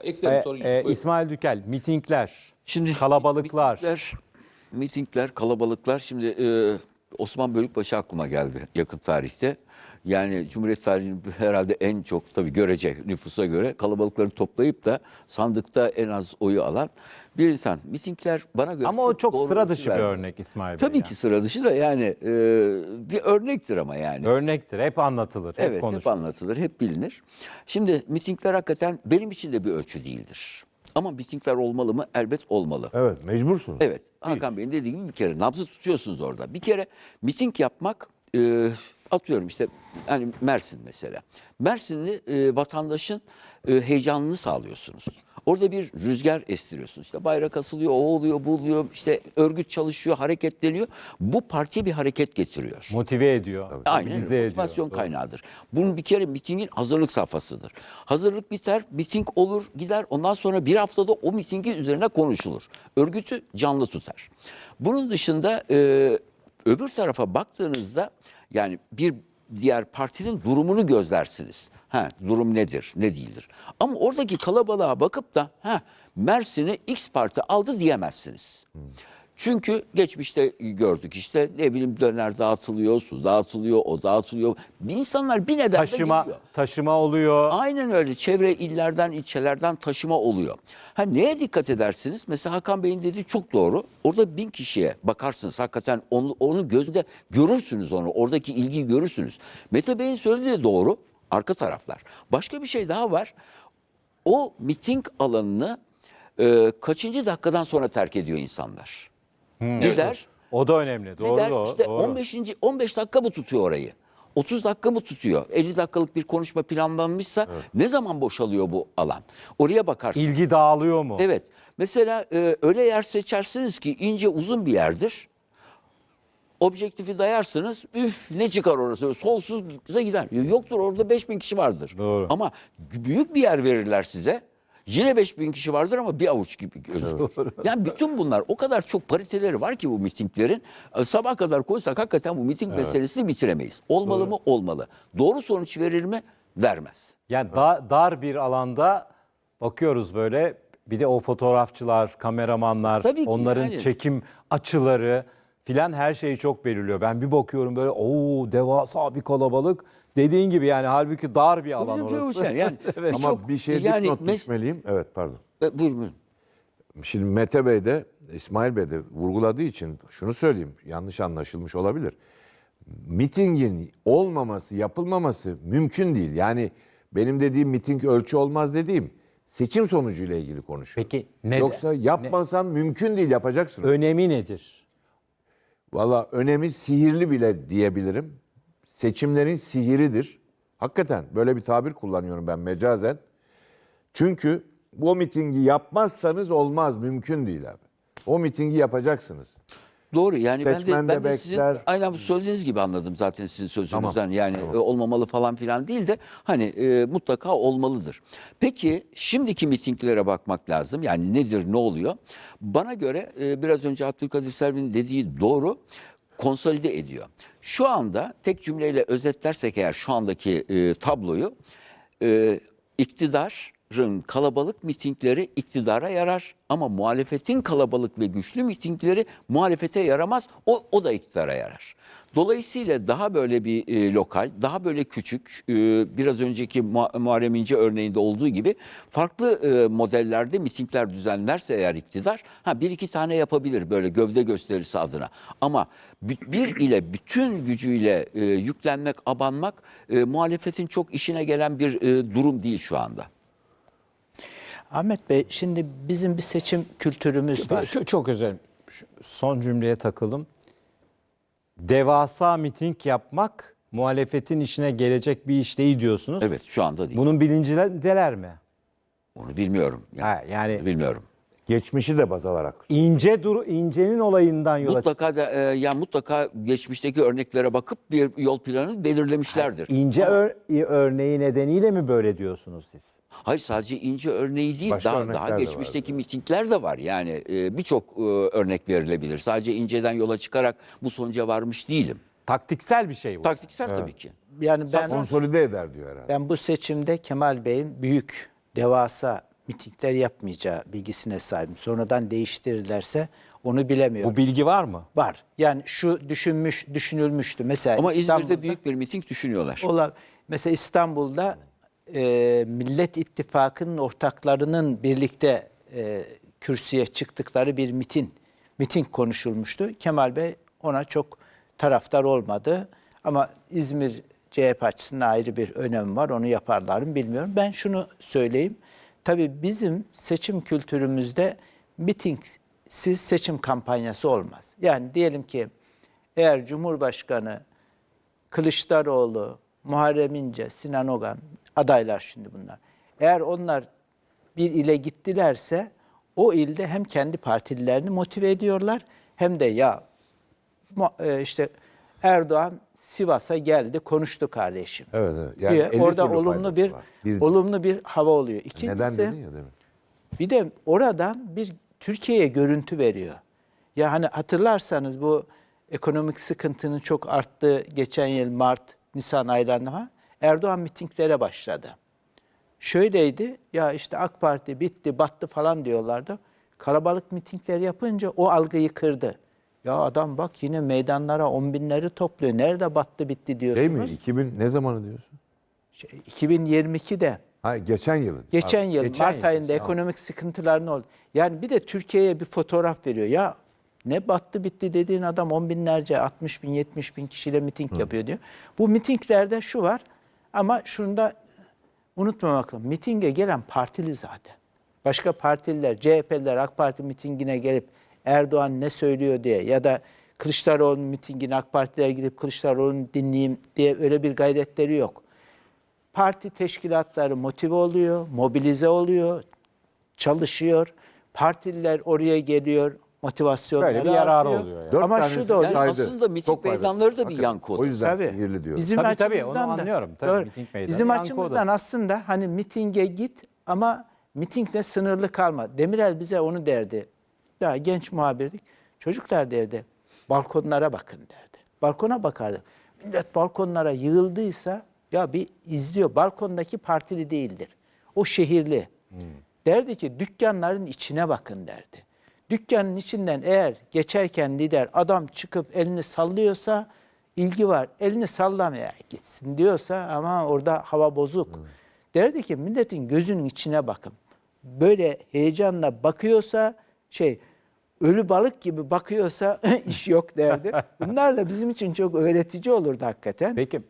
Eklerim E, sorun yok. e, Buyurun. İsmail Dükel, mitingler, Şimdi kalabalıklar. Mitingler, mitingler, kalabalıklar. Şimdi e, Osman Bölükbaşı aklıma geldi yakın tarihte. Yani Cumhuriyet tarihinin herhalde en çok tabii görecek nüfusa göre kalabalıkları toplayıp da sandıkta en az oyu alan bir insan. Mitingler bana göre Ama o çok sıra dışı şey bir örnek İsmail Bey. Tabii ya. ki sıra dışı da yani e, bir örnektir ama yani. Örnektir, hep anlatılır, hep Evet hep konuşulur. anlatılır, hep bilinir. Şimdi mitingler hakikaten benim için de bir ölçü değildir. Ama mitingler olmalı mı? Elbet olmalı. Evet mecbursun. Evet Hakan Bey'in dediği gibi bir kere nabzı tutuyorsunuz orada. Bir kere miting yapmak e, atıyorum işte hani Mersin mesela. Mersinli e, vatandaşın e, heyecanını sağlıyorsunuz. Orada bir rüzgar estiriyorsunuz. İşte bayrak asılıyor, o oluyor, bu oluyor. İşte örgüt çalışıyor, hareketleniyor. Bu partiye bir hareket getiriyor. Motive ediyor, Aynen mobilize öyle. ediyor. Motivasyon kaynağıdır. Bunun bir kere mitingin hazırlık safhasıdır. Hazırlık biter, miting olur, gider. Ondan sonra bir haftada o mitingin üzerine konuşulur. Örgütü canlı tutar. Bunun dışında e, öbür tarafa baktığınızda yani bir diğer partinin durumunu gözlersiniz. Ha, durum nedir, ne değildir. Ama oradaki kalabalığa bakıp da ha, Mersin'i X parti aldı diyemezsiniz. Çünkü geçmişte gördük işte ne bileyim döner dağıtılıyor, su dağıtılıyor, o dağıtılıyor. İnsanlar bir nedenle Taşıma, geliyor. taşıma oluyor. Aynen öyle. Çevre illerden, ilçelerden taşıma oluyor. Ha neye dikkat edersiniz? Mesela Hakan Bey'in dediği çok doğru. Orada bin kişiye bakarsınız. Hakikaten onu, onu gözde görürsünüz onu. Oradaki ilgiyi görürsünüz. Mete Bey'in söylediği de doğru. Arka taraflar. Başka bir şey daha var. O miting alanını e, kaçıncı dakikadan sonra terk ediyor insanlar? Gider. O da önemli. Doğru Lider doğru. işte doğru. 15. 15 dakika mı tutuyor orayı? 30 dakika mı tutuyor? 50 dakikalık bir konuşma planlanmışsa ne zaman boşalıyor bu alan? Oraya bakarsınız. İlgi dağılıyor mu? Evet. Mesela e, öyle yer seçersiniz ki ince uzun bir yerdir. Objektifi dayarsınız. Üf ne çıkar orası? Sonsuzluğa gider. Yoktur orada 5000 kişi vardır. Doğru. Ama büyük bir yer verirler size. Yine 5000 kişi vardır ama bir avuç gibi gözükür. Yani bütün bunlar o kadar çok pariteleri var ki bu mitinglerin. E, Sabah kadar koysak hakikaten bu miting meselesini bitiremeyiz. Olmalı mı? Olmalı. Doğru sonuç verir mi? Vermez. Yani da- dar bir alanda bakıyoruz böyle. Bir de o fotoğrafçılar, kameramanlar, Tabii ki, onların yani. çekim açıları filan her şeyi çok belirliyor. Ben bir bakıyorum böyle o devasa bir kalabalık. Dediğin gibi yani halbuki dar bir alan orası. yani, yani evet. Ama çok- bir şey yani dipnot düşmeliyim. Evet pardon. E, buyurun buyurun. Şimdi Mete Bey de İsmail Bey de vurguladığı için şunu söyleyeyim. Yanlış anlaşılmış olabilir. Mitingin olmaması, yapılmaması mümkün değil. Yani benim dediğim miting ölçü olmaz dediğim seçim sonucuyla ilgili konuşuyorum. Peki ne- Yoksa yapmasan mümkün değil yapacaksın. Önemi nedir? Valla önemi sihirli bile diyebilirim. Seçimlerin sihiridir. Hakikaten böyle bir tabir kullanıyorum ben mecazen. Çünkü bu mitingi yapmazsanız olmaz, mümkün değil abi. O mitingi yapacaksınız. Doğru yani ben de, Seçmen ben de de sizin bekler. aynen söylediğiniz gibi anladım zaten sizin sözünüzden. Tamam, Yani e, olmamalı falan filan değil de hani e, mutlaka olmalıdır. Peki şimdiki mitinglere bakmak lazım. Yani nedir ne oluyor? Bana göre e, biraz önce Abdülkadir Selvi'nin dediği doğru konsolide ediyor. Şu anda tek cümleyle özetlersek eğer şu andaki e, tabloyu e, iktidarın kalabalık mitingleri iktidara yarar ama muhalefetin kalabalık ve güçlü mitingleri muhalefete yaramaz. O, o da iktidara yarar. Dolayısıyla daha böyle bir e, lokal, daha böyle küçük, e, biraz önceki Mu- Muharrem İnce örneğinde olduğu gibi farklı e, modellerde mitingler düzenlerse eğer iktidar, ha bir iki tane yapabilir böyle gövde gösterisi adına. Ama bir ile bütün gücüyle e, yüklenmek, abanmak e, muhalefetin çok işine gelen bir e, durum değil şu anda. Ahmet Bey şimdi bizim bir seçim kültürümüz var. Çok, çok. Şu Son cümleye takıldım. Devasa miting yapmak muhalefetin işine gelecek bir iş değil diyorsunuz. Evet şu anda değil. Bunun bilincindeler mi? Onu bilmiyorum. Yani, Ha, yani bilmiyorum. Geçmişi de baz alarak. ince duru incenin olayından yola çık- Mutlaka da e, ya mutlaka geçmişteki örneklere bakıp bir yol planı belirlemişlerdir. İnce ör- örneği nedeniyle mi böyle diyorsunuz siz? Hayır sadece ince örneği değil Başka daha örnekler daha de geçmişteki mitingler de var. Yani e, birçok e, örnek verilebilir. Sadece inceden yola çıkarak bu sonuca varmış değilim. Taktiksel bir şey bu. Taktiksel tabii ki. Yani ben Konsolide eder diyor herhalde. ben bu seçimde Kemal Bey'in büyük devasa mitingler yapmayacağı bilgisine sahibim. Sonradan değiştirirlerse onu bilemiyorum. Bu bilgi var mı? var. Yani şu düşünmüş düşünülmüştü. Mesela Ama İstanbul'da, İzmir'de büyük bir miting düşünüyorlar. Ola, mesela İstanbul'da e, Millet İttifakı'nın ortaklarının birlikte e, kürsüye çıktıkları bir mitin miting konuşulmuştu. Kemal Bey ona çok taraftar olmadı. Ama İzmir CHP açısından ayrı bir önemi var. Onu yaparlar mı bilmiyorum. Ben şunu söyleyeyim. Tabii bizim seçim kültürümüzde mitingsiz seçim kampanyası olmaz. Yani diyelim ki eğer Cumhurbaşkanı Kılıçdaroğlu, Muharrem İnce, Sinan Ogan adaylar şimdi bunlar. Eğer onlar bir ile gittilerse o ilde hem kendi partililerini motive ediyorlar hem de ya e, işte Erdoğan Sivas'a geldi konuştu kardeşim. Evet, evet. Yani diye 50 orada türlü olumlu faydası bir, var. Bir- olumlu bir hava oluyor. İkincisi, Neden dedin ya demin. bir de oradan bir Türkiye'ye görüntü veriyor. Ya hani hatırlarsanız bu ekonomik sıkıntının çok arttığı geçen yıl Mart, Nisan aylarında falan Erdoğan mitinglere başladı. Şöyleydi ya işte AK Parti bitti, battı falan diyorlardı. Kalabalık mitingler yapınca o algıyı kırdı. Ya adam bak yine meydanlara on binleri topluyor. Nerede battı bitti diyorsunuz. Şey mi? 2000 ne zamanı diyorsun? Şey, 2022'de. Ha geçen yılın. Geçen yıl geçen Mart yıl, ayında ekonomik sıkıntılar ne oldu? Yani bir de Türkiye'ye bir fotoğraf veriyor. Ya ne battı bitti dediğin adam on binlerce, 60 bin, 70 bin kişiyle miting yapıyor diyor. Bu mitinglerde şu var ama şunu da unutmamak lazım. Mitinge gelen partili zaten. Başka partililer, CHP'liler AK Parti mitingine gelip Erdoğan ne söylüyor diye ya da Kılıçdaroğlu mitingine AK Partiler gidip Kılıçdaroğlu'nu dinleyeyim diye öyle bir gayretleri yok parti teşkilatları motive oluyor, mobilize oluyor, çalışıyor. Partililer oraya geliyor, motivasyonları Böyle bir yararı artıyor. oluyor yani. Dört Ama tanesi şu da oluyor. Yani saydı. aslında miting Çok meydanları da bir Hakikaten. yankı O yüzden Tabii. sihirli diyorum. Bizim Tabii, tabii, açımızdan onu da- anlıyorum. Tabii, Doğru. miting meydanı Bizim yankı açımızdan odası. aslında hani mitinge git ama mitingle sınırlı kalma. Demirel bize onu derdi. Daha genç muhabirdik. Çocuklar derdi. Balkonlara bakın derdi. Balkona bakardı. Millet balkonlara yığıldıysa ya bir izliyor. Balkondaki partili değildir. O şehirli. Derdi ki dükkanların içine bakın derdi. Dükkanın içinden eğer geçerken lider adam çıkıp elini sallıyorsa ilgi var. Elini sallamaya gitsin diyorsa ama orada hava bozuk. Derdi ki milletin gözünün içine bakın. Böyle heyecanla bakıyorsa şey ölü balık gibi bakıyorsa iş yok derdi. Bunlar da bizim için çok öğretici olurdu hakikaten. Peki